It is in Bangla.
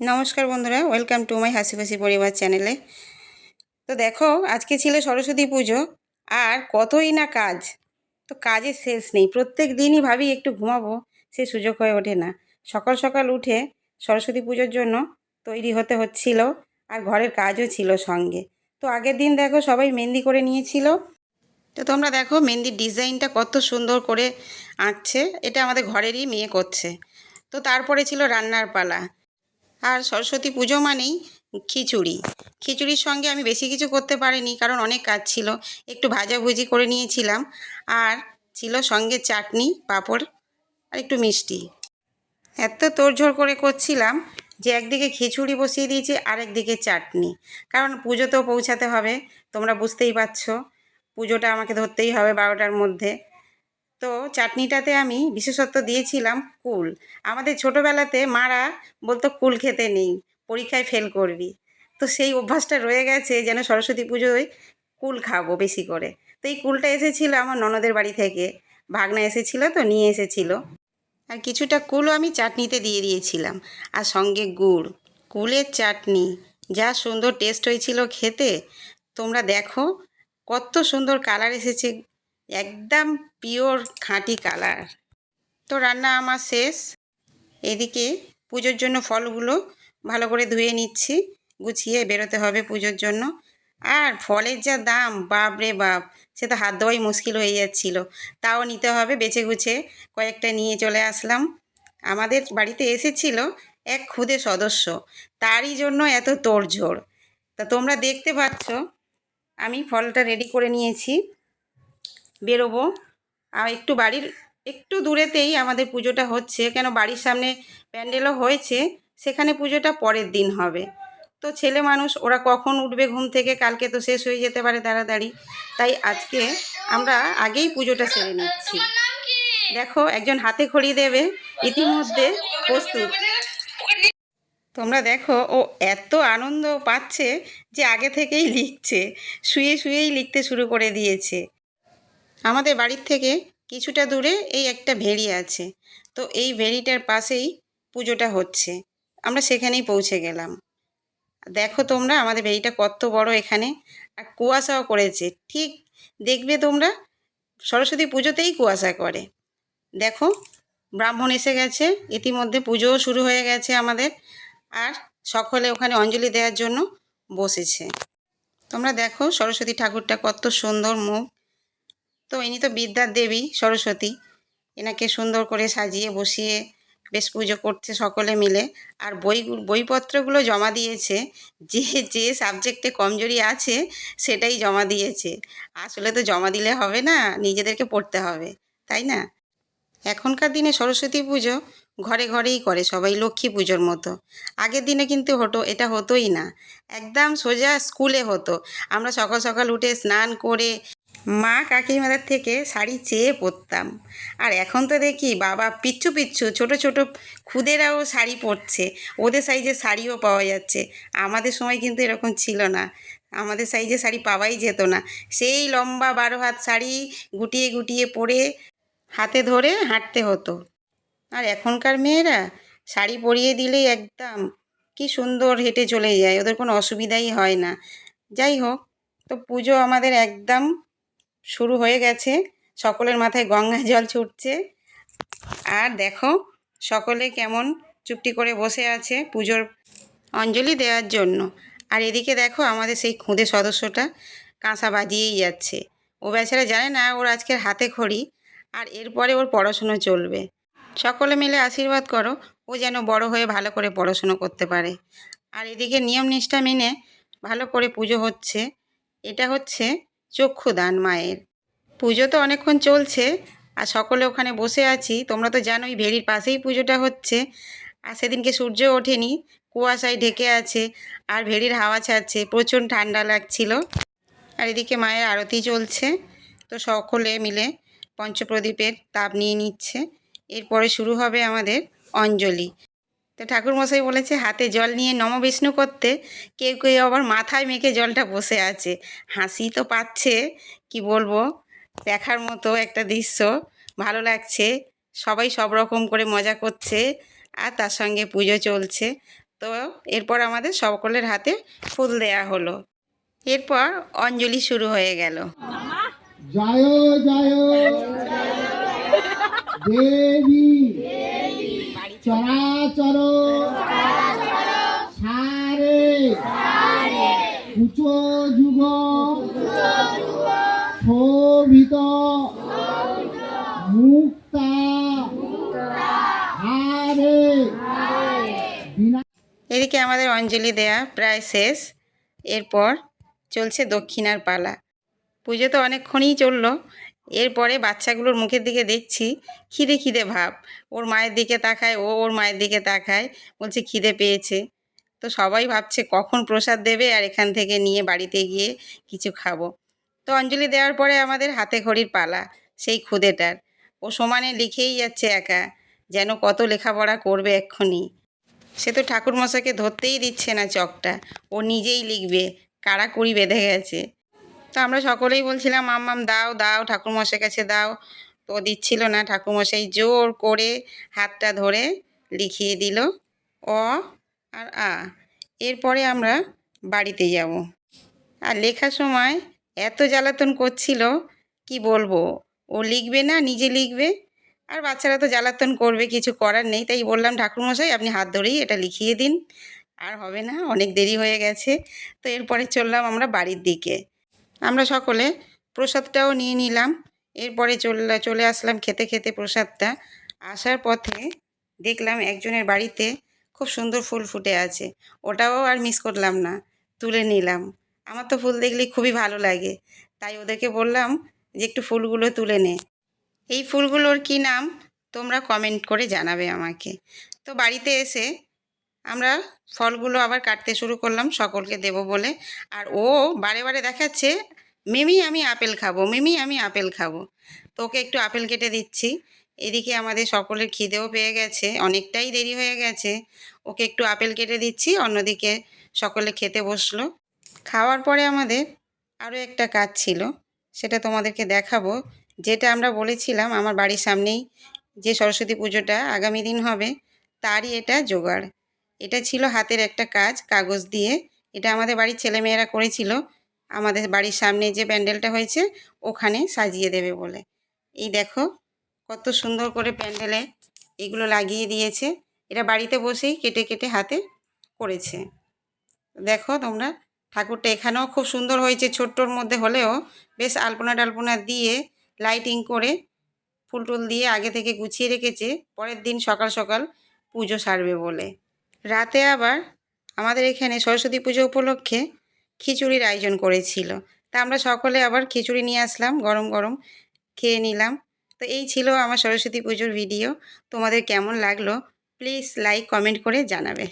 নমস্কার বন্ধুরা ওয়েলকাম টু মাই হাসি হাসিবাসি পরিবার চ্যানেলে তো দেখো, আজকে ছিল সরস্বতী পুজো, আর কতই না কাজ। তো কাজের শেষ নেই, প্রত্যেক দিনই ভাবি একটু ঘুমাবো, সে সুযোগ হয়ে ওঠে না। সকাল সকাল উঠে সরস্বতী পুজোর জন্য তৈরি হতে হচ্ছিল, আর ঘরের কাজও ছিল সঙ্গে। তো আগের দিন দেখো, সবাই মেহেন্দি করে নিয়েছিল। তো তোমরা দেখো, মেহেন্দির ডিজাইনটা কত সুন্দর করে আঁকছে, এটা আমাদের ঘরেরই মেয়ে করছে। তো তারপরে ছিল রান্নার পালা। আর সরস্বতী পুজো মানেই খিচুড়ি। খিচুড়ির সঙ্গে আমি বেশি কিছু করতে পারিনি, কারণ অনেক কাজ ছিল। একটু ভাজাভুজি করে নিয়েছিলাম। আর ছিল সঙ্গে চাটনি, পাঁপড় আর একটু মিষ্টি। এত তোড়ঝোড় করে করছিলাম যে একদিকে খিচুড়ি বসিয়ে দিয়েছি আর একদিকে চাটনি। কারণ পুজোতেও পৌঁছাতে হবে, তোমরা বুঝতেই পারছ। পুজোটা আমাকে ধরতেই হবে বারোটার মধ্যে। তো চাটনিটাতে আমি বিশেষত্ব দিয়েছিলাম কুল। আমাদের ছোটোবেলাতে মারা বলতো, কুল খেতে নেই, পরীক্ষায় ফেল করবি। তো সেই অভ্যাসটা রয়ে গেছে যেন সরস্বতী পুজোয় কুল খাব বেশি করে। তো এই কুলটা এসেছিল আমার ননদের বাড়ি থেকে। ভাগনা এসেছিল তো, নিয়ে এসেছিল। আর কিছুটা কুলও আমি চাটনিতে দিয়ে দিয়েছিলাম। আর সঙ্গে গুড়। কুলের চাটনি, যা সুন্দর টেস্ট হয়েছিল খেতে। তোমরা দেখো, কত সুন্দর কালার এসেছে একদম পিওর খাঁটি কালার তো রান্না আমার শেষ। এদিকে পুজোর জন্য ফলগুলো ভালো করে ধুয়ে নিচ্ছি। গুছিয়ে বেরোতে হবে পুজোর জন্য। আর ফলের যা দাম বাপ রে বাপ, সে তো হাত দেওয়াই মুশকিল হয়ে যাচ্ছিল। তাও নিতে হবে বেছে গুছে কয়েকটা নিয়ে চলে আসলাম। আমাদের বাড়িতে এসেছিল এক ক্ষুদে সদস্য। তারই জন্য এত তোড়ঝোড় তা তোমরা দেখতে পাচ্ছ, আমি ফলটা রেডি করে নিয়েছি। বেরোবো। আর একটু বাড়ির, একটু দূরেতেই আমাদের পুজোটা হচ্ছে, কেন বাড়ির সামনে প্যান্ডেলও হয়েছে, সেখানে পুজোটা পরের দিন হবে। তো ছেলে মানুষ, ওরা কখন উঠবে ঘুম থেকে? কালকে তো শেষ হয়ে যেতে পারে তাড়াতাড়ি। তাই আজকে আমরা আগেই পুজোটা সেরে নিচ্ছি। দেখো, একজন হাতে খড়ি দেবে, ইতিমধ্যে প্রস্তুত। তোমরা দেখো, ও এত আনন্দ পাচ্ছে যে আগে থেকেই লিখছে, শুয়ে শুয়েই লিখতে শুরু করে দিয়েছে। আমাদের বাড়ির থেকে কিছুটা দূরে এই একটা ভেড়ি আছে। তো এই ভেড়িটার পাশেই পুজোটা হচ্ছে। আমরা সেখানেই পৌঁছে গেলাম। দেখো তোমরা, আমাদের ভেড়িটা কত বড় এখানে। আর কুয়াশাও করেছে ঠিক দেখবে তোমরা, সরস্বতী পুজোতেই কুয়াশা করে। দেখো, ব্রাহ্মণ এসে গেছে। ইতিমধ্যে পুজোও শুরু হয়ে গেছে আমাদের। আর সকলে ওখানে অঞ্জলি দেওয়ার জন্য বসেছে। তোমরা দেখো, সরস্বতী ঠাকুরটা কত সুন্দর মুখ। তো ইনি তো বিদ্যার দেবী, সরস্বতী। এনাকে সুন্দর করে সাজিয়ে বসিয়ে বেশ পুজো করছে সকলে মিলে। আর বই বইপত্রগুলো জমা দিয়েছে। যে যে সাবজেক্টে কমজোরি আছে, সেটাই জমা দিয়েছে। আসলে তো জমা দিলে হবে না, নিজেদেরকে পড়তে হবে, তাই না? এখনকার দিনে সরস্বতী পুজো ঘরে ঘরেই করে সবাই, লক্ষ্মী পুজোর মতো। আগের দিনে কিন্তু হতো, এটা হতোই না। একদম সোজা স্কুলে হতো। আমরা সকাল সকাল উঠে স্নান করে মা কাকিমাদের থেকে শাড়ি চেয়ে পরতাম। আর এখন তো দেখি বাবা পিচ্ছু পিচ্ছু, ছোট ছোট খুদেরাও শাড়ি পরছে। ওদের সাইজে শাড়িও পাওয়া যাচ্ছে। আমাদের সময় কিন্তু এরকম ছিল না। আমাদের সাইজে শাড়ি পাওয়াই যেত না। সেই লম্বা বারো হাত শাড়ি গুটিয়ে গুটিয়ে পরে হাতে ধরে হাঁটতে হতো। আর এখনকার মেয়েরা শাড়ি পরিয়ে দিলেই একদম কি সুন্দর হেঁটে চলে যায়। ওদের কোনো অসুবিধাই হয় না। যাই হোক, তো পুজো আমাদের একদম শুরু হয়ে গেছে। সকলের মাথায় গঙ্গা জল ছুটছে। আর দেখো, সকলে কেমন চুপটি করে বসে আছে পুজোর অঞ্জলি দেওয়ার জন্য। আর এদিকে দেখো, আমাদের সেই খুদে সদস্যটা কাঁসা বাজিয়েই যাচ্ছে। ও বেচারা জানে না ওর আজকের হাতে খড়ি, আর এরপরে ওর পড়াশুনো চলবে। সকলে মিলে আশীর্বাদ করো, ও যেন বড় হয়ে ভালো করে পড়াশুনো করতে পারে। আর এদিকে নিয়ম নিষ্ঠা মেনে ভালো করে পুজো হচ্ছে। এটা হচ্ছে চক্ষুদান মায়ের। পুজো তো অনেকক্ষণ চলছে আর সকলে ওখানে বসে আছি। তোমরা তো জানোই ভেড়ির পাশেই পুজোটা হচ্ছে। আর সেদিনকে সূর্য ওঠেনি, কুয়াশায় ঢেকে আছে আর ভেড়ির হাওয়া ছাড়ছে, প্রচণ্ড ঠান্ডা লাগছিল। আর এদিকে মায়ের আরতি চলছে, তো সকলে মিলে পঞ্চপ্রদীপের তাপ নিয়ে নিচ্ছে। এরপরে শুরু হবে আমাদের অঞ্জলি। তো ঠাকুরমশাই বলেছে হাতে জল নিয়ে নমবিষ্ণু করতে কেউ কেউ আবার মাথায় মেখে জলটা বসে আছে। হাসি তো পাচ্ছে কি বলব? দেখার মতো একটা দৃশ্য ভালো লাগছে। সবাই সব রকম করে মজা করছে আর তার সঙ্গে পুজো চলছে। তো তো এরপর আমাদের সকলের হাতে ফুল দেয়া হলো। এরপর অঞ্জলি শুরু হয়ে গেল। জয় জয়। দেবী। চরাচর সারে যুগ। শোভিত। মুক্তা। এদিকে আমাদের অঞ্জলি দেয়া প্রায় শেষ। এরপর চলছে দক্ষিণার পালা। পুজো তো অনেকক্ষণই চলল। এরপরে বাচ্চাগুলোর মুখের দিকে দেখছি, খিদে খিদে ভাব। ওর মায়ের দিকে তাকায়, ও ওর মায়ের দিকে তাকায়, বলছে খিদে পেয়েছে। তো সবাই ভাবছে কখন প্রসাদ দেবে আর এখান থেকে নিয়ে বাড়িতে গিয়ে কিছু খাব। তো অঞ্জলি দেওয়ার পরে আমাদের হাতে ঘড়ির পালা, সেই খুদেটার ও সমানে লিখেই যাচ্ছে একা, যেন কত লেখাপড়া করবে এক্ষুনি। সে তো ঠাকুরমশাকে ধরতেই দিচ্ছে না চকটা, ও নিজেই লিখবে কাড়াকুড়ি বেঁধে গেছে। তো আমরা সকলেই বলছিলাম মাম্মাম দাও দাও ঠাকুরমশাই কাছে দাও। তো দিচ্ছিল না, ঠাকুরমশাই জোর করে হাতটা ধরে লিখিয়ে দিল, অ আর আ। এরপরে আমরা বাড়িতে যাব। আর লেখার সময় এত জ্বালাতন করছিল, কি বলব? ও লিখবে না, নিজে লিখবে। আর বাচ্চারা তো জ্বালাতন করবে, কিছু করার নেই। তাই বললাম, ঠাকুরমশাই, আপনি হাত ধরেই এটা লিখিয়ে দিন। আর হবে না, অনেক দেরি হয়ে গেছে। তো এরপরে চললাম আমরা বাড়ির দিকে। আমরা সকলে প্রসাদটাও নিয়ে নিলাম। এরপরে চলে চলে আসলাম খেতে খেতে প্রসাদটা। আসার পথে দেখলাম একজনের বাড়িতে খুব সুন্দর ফুল ফুটে আছে। ওটাও আর মিস করলাম না, তুলে নিলাম। আমার তো ফুল দেখলে খুবই ভালো লাগে। তাই ওদেরকে বললাম যে একটু ফুলগুলো তুলে নে। এই ফুলগুলোর কি নাম? তোমরা কমেন্ট করে জানাবে আমাকে। তো বাড়িতে এসে আমরা ফলগুলো আবার কাটতে শুরু করলাম সকলকে দেব বলে। আর ও বারে বারে দেখাচ্ছে, মিমি, আমি আপেল খাব, মিমি, আমি আপেল খাব। তো ওকে একটু আপেল কেটে দিচ্ছি। এদিকে আমাদের সকলের খিদেও পেয়ে গেছে, অনেকটাই দেরি হয়ে গেছে। ওকে একটু আপেল কেটে দিচ্ছি, অন্যদিকে সকলে খেতে বসল। খাওয়ার পরে আমাদের আরও একটা কাজ ছিল, সেটা তোমাদেরকে দেখাবো। যেটা আমরা বলেছিলাম, আমার বাড়ির সামনেই যে সরস্বতী পুজোটা আগামী দিন হবে, তারই এটা জোগাড়। এটা ছিল হাতের একটা কাজ, কাগজ দিয়ে। এটা আমাদের বাড়ির ছেলেমেয়েরা করেছিল। আমাদের বাড়ির সামনে যে প্যান্ডেলটা হয়েছে, ওখানে সাজিয়ে দেবে বলে। এই দেখো, কত সুন্দর করে প্যান্ডেলে এগুলো লাগিয়ে দিয়েছে। এটা বাড়িতে বসেই কেটে কেটে হাতে করেছে। দেখো তোমরা, ঠাকুরটা এখানেও খুব সুন্দর হয়েছে। ছোট্টর মধ্যে হলেও বেশ আলপনা টালপনা দিয়ে লাইটিং করে ফুল টুল দিয়ে আগে থেকে গুছিয়ে রেখেছে। পরের দিন সকাল সকাল পুজো সারবে বলে। রাতে আবার আমাদের এখানে সরস্বতী পুজো উপলক্ষে খিচুড়ির আয়োজন করেছিল। তা আমরা সকলে আবার খিচুড়ি নিয়ে আসলাম, গরম গরম খেয়ে নিলাম। তো এই ছিল আমার সরস্বতী পুজোর ভিডিও। তোমাদের কেমন লাগল? প্লিজ লাইক কমেন্ট করে জানাবে।